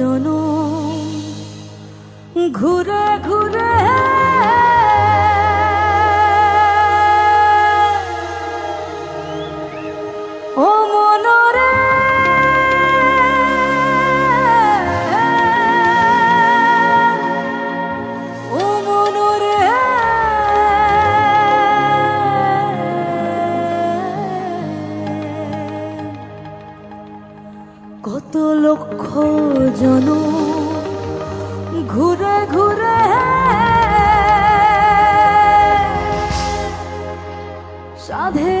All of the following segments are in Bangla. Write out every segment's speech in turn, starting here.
yo no ঘুরে ঘুরে সাধে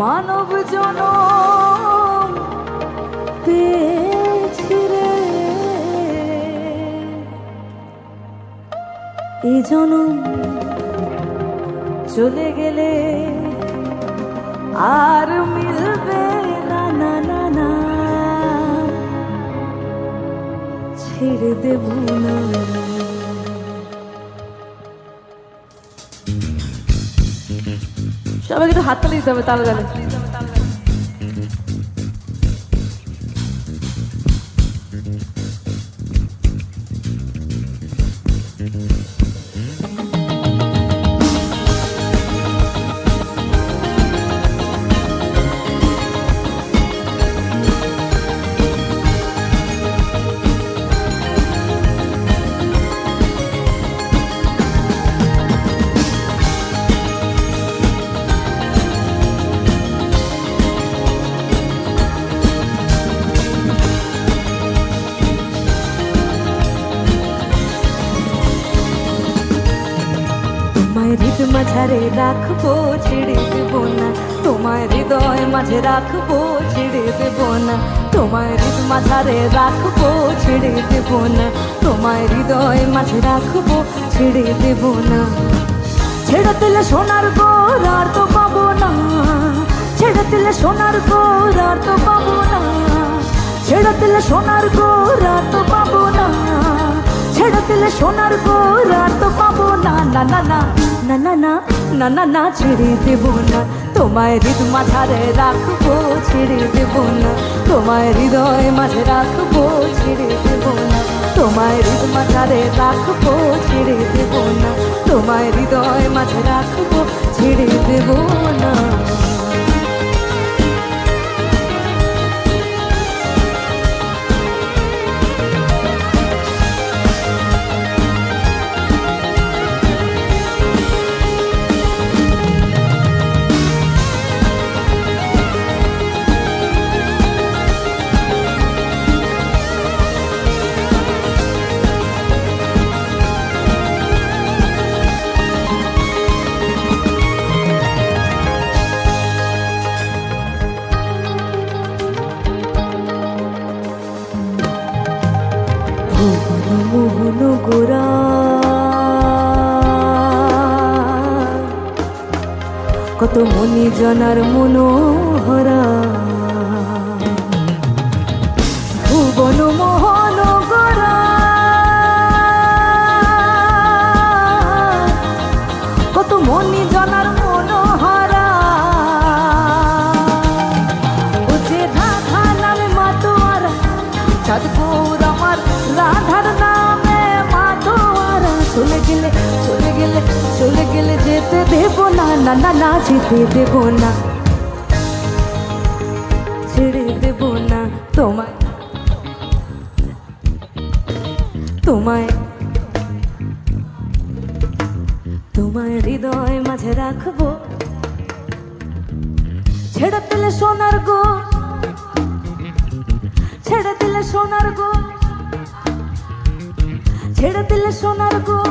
মানব জন পেয়েছি রে। এই জনম চলে গেলে আর মিলবে ছেড়ে দেব না। সবাইকে একটু হাততালি দিতে হবে তালে তালে মাঝারে রাখব, ছেড়ে দেব না। তোমায় হৃদয় মাঝে রাখব, ছেড়ে দেব না। তোমায় হৃদ মাঝারে রাখব, ছেড়ে দেব না। তোমায় হৃদয় মাঝে রাখব, ছেড়ে দেব না। ছেড়ে দিলে সোনার গোর আর তো পাবো না। ছেড়ে দিলে সোনার গোর আর তো পাবো না। ছেড়ে দিলে সোনার গোর আর তো পাবো না। দিলে সোনার গোর তো পাবো না না না না। না না না না না না, ছেড়ে দেব না। তোমায় হৃদ মাঝারে রাখব, ছেড়ে দেব না। তোমায় হৃদয় মাঝে রাখব, ছেড়ে দেব না। তোমায় হৃদ মাঝারে রাখব, ছেড়ে দেব না। তোমায় হৃদয় মাঝে রাখব, ছেড়ে দেব না। কত মনি জনার মনোহরা। ভুবন যেতে দেব না না না না, যেতে দেব না। ছেড়ে দেব না তোমায়। তোমায়। তোমায় হৃদয় মাঝে রাখব। ছেড়ে দিলে সোনার গো। ছেড়ে দিলে সোনার গো। ছেড়ে দিলে সোনার গো।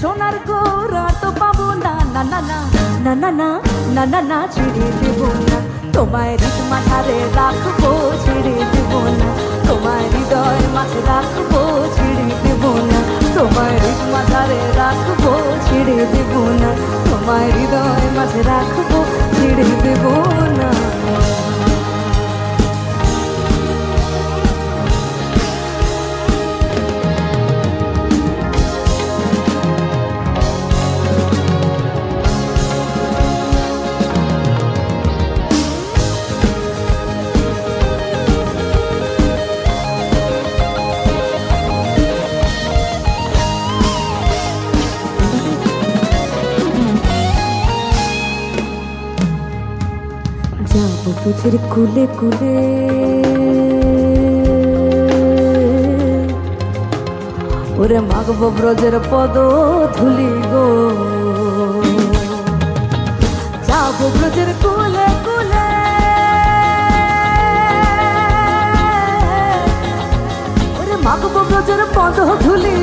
সোনার গো আর তো পাবো না না না না না না না না না না ছেড়ে দেব না তোমায় হৃদ মাথারে রাখব ছেড়ে দেব না তোমায় হৃদয় মাঝে রাখব ছেড়ে দেব না তোমায় হৃদ মাথারে রাখব ছেড়ে দেব না তোমায় হৃদয় মাঝে রাখব ছেড়ে দেব না বুঝের কুলে কুলে। ওরে মাগব ব্রজের পদ ধুলি গো। যাব ব্রজের কুলে কুলে। ওরে মাগব ব্রজের পদ ধুলি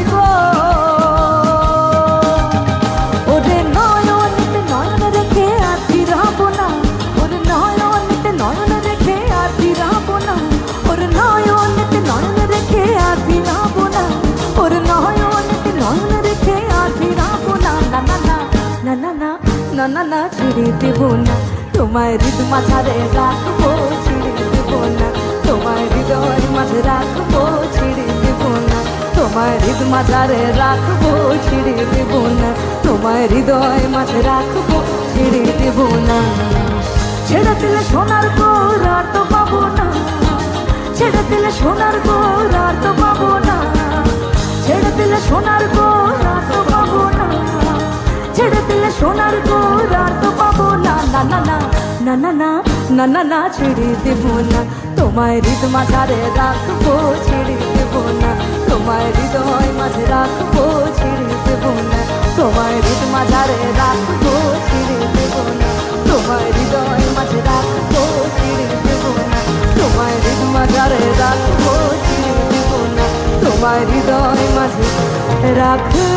না না না ছেড়ে দেবো না। তোমায় হৃদ মাঝারে রাখব, ছেড়ে দেবো না। তোমায় হৃদয় মাঝে রাখব, ছেড়ে দেবো না। তোমায় হৃদ মাঝারে রাখব, ছেড়ে দেবো না। তোমায় হৃদয় মাঝে রাখব, ছেড়ে দেবো না। ছেড়ে দিলে সোনার গোর আর তো পাবো না। ছেড়ে দিলে সোনার গোর আর তো পাবো না। ছেড়ে দিলে সোনার গোর সোনার গোর আর তো পাবো না না না না না না না না না না ছেড়ে দেবো না তোমায় হৃদ মাঝারে রাখব ছেড়ে দেবো না তোমায় হৃদয় মাঝে রাখব ছেড়ে দেবো না তোমায় হৃদ মাঝারে রাখব ছেড়ে দেবো না তোমায় হৃদয় মাঝে রাখব ছেড়ে দেবো না তোমায় হৃদ মাঝারে রাখব ছেড়ে দেবো না তোমায় হৃদয় মাঝে রাখব